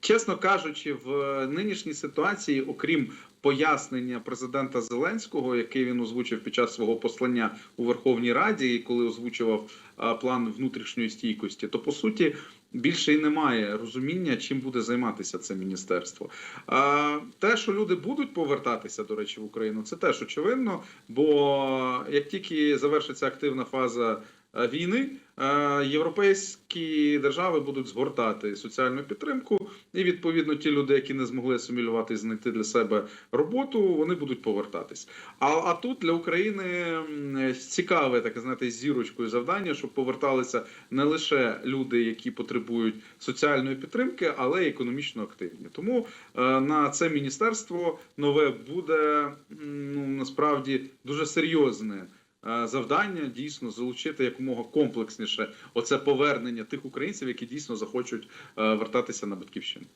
чесно кажучи, в нинішній ситуації, окрім пояснення президента Зеленського, який він озвучив під час свого послання у Верховній Раді, коли озвучував план внутрішньої стійкості, то по суті більше і немає розуміння, чим буде займатися це міністерство. Те, що люди будуть повертатися, до речі, в Україну, це теж очевидно. Бо як тільки завершиться активна фаза війни, е, європейські держави будуть згортати соціальну підтримку, і відповідно ті люди, які не змогли асимілювати і знайти для себе роботу, вони будуть повертатись. А, а тут для України цікаве таке знаєте, зірочкою завдання, щоб поверталися не лише люди, які потребують соціальної підтримки, але й економічно активні. Тому е, на це міністерство нове буде ну насправді дуже серйозне. Е, Завдання дійсно залучити якомога комплексніше оце повернення тих українців, які дійсно захочуть е, вертатися на батьківщину.